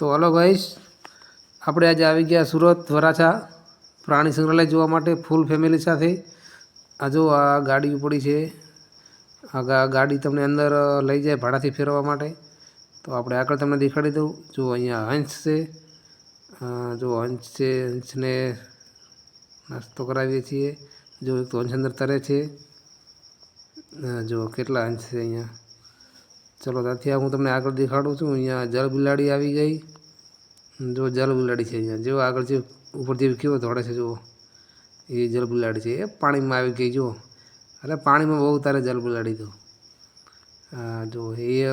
તો હલો ભાઈશ આપણે આજે આવી ગયા સુરત વરાછા પ્રાણી સંગ્રહાલય જોવા માટે ફૂલ ફેમિલી સાથે. આ જો આ ગાડી પડી છે. આ ગાડી તમને અંદર લઈ જાય ભાડાથી ફેરવવા માટે. તો આપણે આગળ તમને દેખાડી દઉં. જો અહીંયા હંસ છે. જો હંસ છે, હંસને નાસ્તો કરાવીએ છીએ. જો એક તો હંસ અંદર તરે છે. જો કેટલા હંસ છે અહીંયા? ચલો, ત્યાંથી હું તમને આગળ દેખાડું છું. અહીંયા જળ બિલાડી આવી ગઈ. જો જળ બિલાડી છે અહીંયા. જો આગળ જે ઉપર જે કેવો દોડે છે, જુઓ. એ જળ બિલાડી છે. એ પાણીમાં આવી ગઈ, જુઓ. અરે, પાણીમાં બહુ તારે જળ બિલાડી તો. જો એ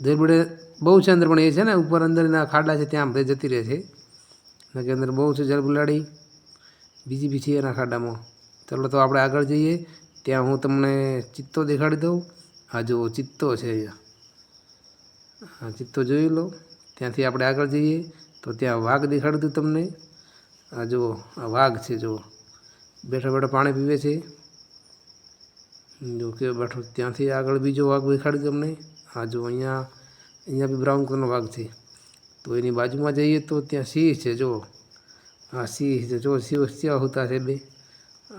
જળ બહુ છે અંદર, પણ એ છે ને, ઉપર અંદરના ખાડા છે, ત્યાં બધે જતી રહે છે. કે અંદર બહુ છે જળ બિલાડી. બીજી બી છે એના ખાડામાં. ચલો, તો આપણે આગળ જઈએ. ત્યાં હું તમને ચિત્તો દેખાડી દઉં. હા જુઓ ચિત્તો છે અહીંયા. હા ચિત્તો જોઈ લો. ત્યાંથી આપણે આગળ જઈએ તો ત્યાં વાઘ દેખાડતું તમને. આ જુઓ, આ વાઘ છે, જુઓ. બેઠા બેઠા પાણી પીવે છે. જો કે બેઠો ત્યાંથી આગળ બીજો વાઘ દેખાડ્યું તમને. હા જો અહીંયા અહીંયા બી બ્રાઉન કલરનો વાઘ છે. તો એની બાજુમાં જઈએ તો ત્યાં સિંહ છે, જુઓ. હા સિંહ છે જો સિંહ સિંહ હોતા છે બે.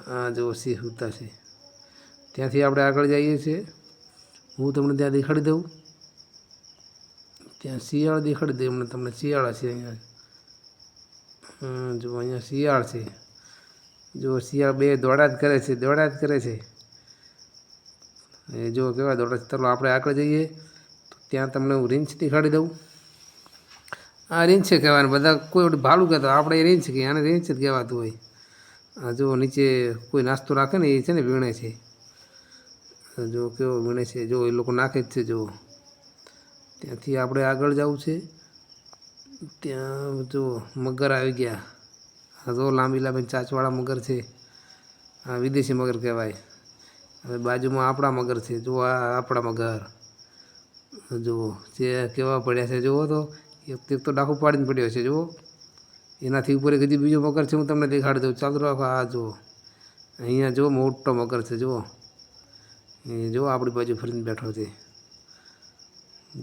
હા જો સિંહ હોતા છે. ત્યાંથી આપણે આગળ જઈએ છીએ. હું તમને ત્યાં દેખાડી દઉં. ત્યાં શિયાળ દેખાડી દઉં એમણે તમને શિયાળા છે અહીંયા. જો અહીંયા શિયાળ છે. જો શિયાળ બે દોડા જ કરે છે દોડા જ કરે છે. એ જો કેવા દોડા છે. ચાલો, આપણે આગળ જઈએ. તો ત્યાં તમને હું રીંછ દેખાડી દઉં. આ રીંછ છે કહેવાય બધા કોઈ ભાલું કહેતા આપણે એ રીંછ કહીએ, આને રીંછ જ કહેવાતું હોય. આ જો નીચે કોઈ નાસ્તો રાખે ને, એ છે ને, વીણે છે. જો કેવો વીણે છે, જો એ લોકો નાખે જ છે, જો. ત્યાંથી આપણે આગળ જવું છે. ત્યાં જો મગર આવી ગયા. આ જો લાંબી લાંબી ચાંચવાળા મગર છે. આ વિદેશી મગર કહેવાય. હવે બાજુમાં આપણા મગર છે. જુઓ આ આપણા મગર. જુઓ જે કેવા પડ્યા છે, જુઓ તો. એક એક તો ડાખો પાડીને પડ્યો છે, જુઓ. એનાથી ઉપર એક હજી બીજો મગર છે, હું તમને દેખાડી દઉં. ચાલુ રાખો, આ જુઓ. અહીંયા જુઓ, મોટો મગર છે, જુઓ. જો આપણી બાજુ ફરીને બેઠો છે.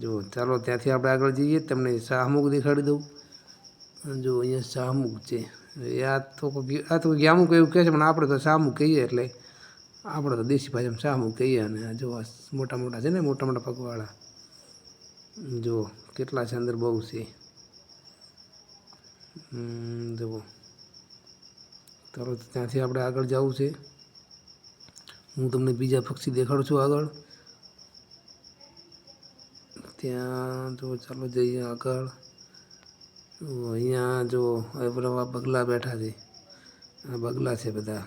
જો ચાલો ત્યાંથી આપણે આગળ જઈએ, તમને શાહમુખ દેખાડી દઉં. જો અહીંયા શાહમુખ છે. આ તો આ તો ગ્યામુખ એવું કહે છે, પણ આપણે તો શાહમુખ કહીએ એટલે આપણે તો દેશી ભાષામાં શાહમુખ કહીએ અને જો મોટા મોટા છે ને, મોટા મોટા પગવાળા. જો કેટલા છે અંદર બહુ છે. જુઓ. ચાલો ત્યાંથી આપણે આગળ જવું છે. હું તમને બીજા પક્ષી દેખાડું છું આગળ. ત્યાં જો ચાલો જઈએ આગળ. અહીંયા જો પેલા બગલા બેઠા છે. આ બગલા છે બધા.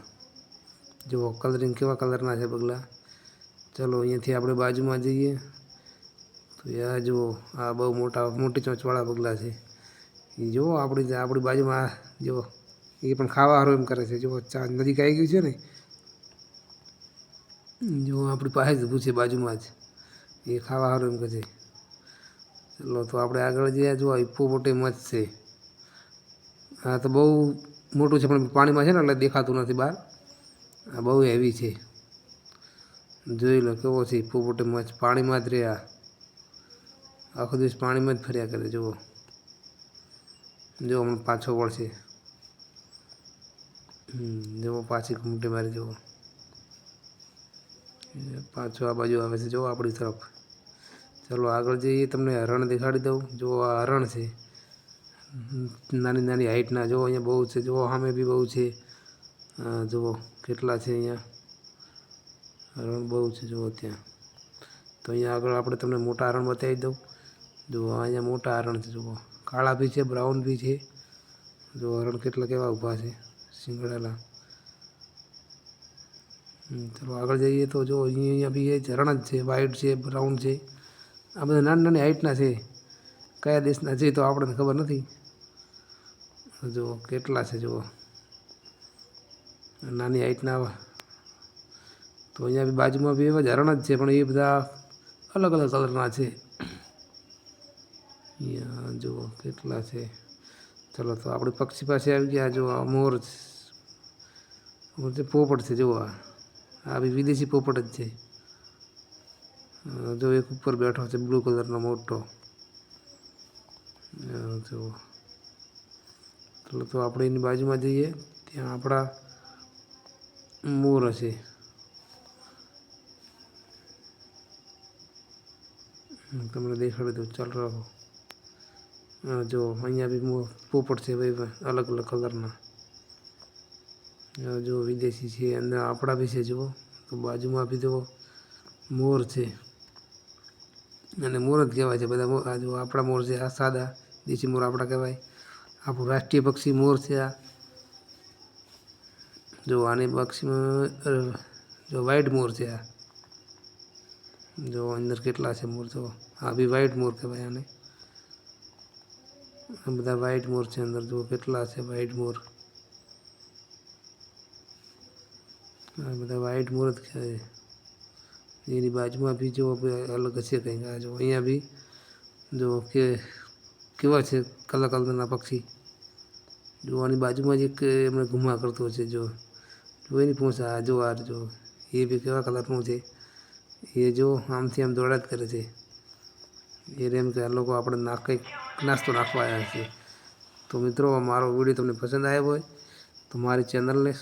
જો કલરિંગ કેવા કલરના છે બગલા. ચલો, અહીંયાથી આપણે બાજુમાં જઈએ. તો આ જુઓ, આ બહુ મોટા, મોટી ચોંચવાળા બગલા છે. એ જુઓ, આપણી આપણી બાજુમાં જુઓ, એ પણ ખાવા હારું એમ કરે છે. જુઓ, ચા નજીક આવી ગયું છે ને? જો આપણી પાસે જ ઊભું છે બાજુમાં જ. એ ખાવા સારું એમ કહે છે. ચલો, તો આપણે આગળ જઈએ જો હિપ્પો મોટી મચ છે. હા તો બહુ મોટું છે, પણ પાણીમાં છે ને, એટલે દેખાતું નથી બહાર. આ બહુ હેવી છે. જોઈ લો કેવો છે હિપ્પો મોટી મચ પાણીમાં જ રહ્યા. આખો દિવસ પાણીમાં જ ફર્યા કરે, જુઓ. જો હમણાં પાછો વળશે. જુઓ પાછી ઘૂમટી મારી, જુઓ. પાછો આ બાજુ આવે છે, જો આપણી તરફ. ચલો આગળ જઈએ, તમને હરણ દેખાડી દઉં. જો આ હરણ છે, નાની નાની હાઈટના, જો અહીંયા બહુ છે, જો સામે બી બહુ છે. જુઓ કેટલા છે અહીંયા. હરણ બહુ છે, જુઓ ત્યાં. તો અહીંયા આગળ આપણે તમને મોટા હરણ બતાવી દઉં. જુઓ, અહીંયા મોટા હરણ છે, જુઓ. કાળા બી છે, બ્રાઉન બી છે. જો હરણ કેટલા કેવા ઊભા છે સિંગડાલા ચલો આગળ જઈએ તો જો અહીંયા અહીંયા બી એ ઝરણ જ છે વ્હાઈટ છે બ્રાઉન છે. આ બધા નાની નાની હાઇટના છે. કયા દેશના છે તો આપણને ખબર નથી. જો કેટલા છે જુઓ. નાની હાઇટના તો અહીંયા બી બાજુમાં બી એવા ઝરણ જ છે, પણ એ બધા અલગ અલગ કલરના છે. જુઓ કેટલા છે. ચલો તો આપણે પક્ષી પાસે આવી ગયા, જુઓ મોર. મોર છે, પોપટ છે, જુઓ આ. આ બી વિદેશી પોપટ જ છે. જો એક ઉપર બેઠો છે બ્લુ કલરનો મોટો. જો. ચાલો તો આપણે એની બાજુમાં જઈએ, ત્યાં આપણા મોર હશે. તમને દેખાડી દઉં ચાલ રાખો જો, અહીંયા બી પોપટ છે ભાઈ અલગ અલગ કલરના. જો વિદેશી છે, અંદર આપણા વિશે જુઓ, તો બાજુમાં બી જુઓ મોર છે. અને મોર જ કહેવાય છે બધા આ જો આપણા મોર છે, આ સાદા દેશી મોર આપણા કહેવાય. આપણું રાષ્ટ્રીય પક્ષી મોર છે આ. જો આની પક્ષીમાં જો વ્હાઇટ મોર છે આ. જો અંદર કેટલા છે મોર, જો આ બી વ્હાઈટ મોર કહેવાય આને. બધા વ્હાઇટ મોર છે અંદર, જો કેટલા છે વ્હાઈટ મોર આ બધા વાઇટ મુહૂર્ત કહેવાય એની બાજુમાં બી જો અલગ છે કંઈક. આ જો અહીંયા બી જો કે કેવા છે કલર કલરના પક્ષી. જોવાની બાજુમાં જ એક એમને ઘુમા કરતો છે જો. જો એની પૂંછ આ જો આ જો. એ બી કેવા કલરનું છે. એ જો આમથી આમ દોડા જ કરે છે. એ એમ કે આ લોકો આપણે ના કંઈક નાસ્તો નાખવા આવ્યા છે. તો મિત્રો, મારો વીડિયો તમને પસંદ આવ્યો હોય તો મારી ચેનલને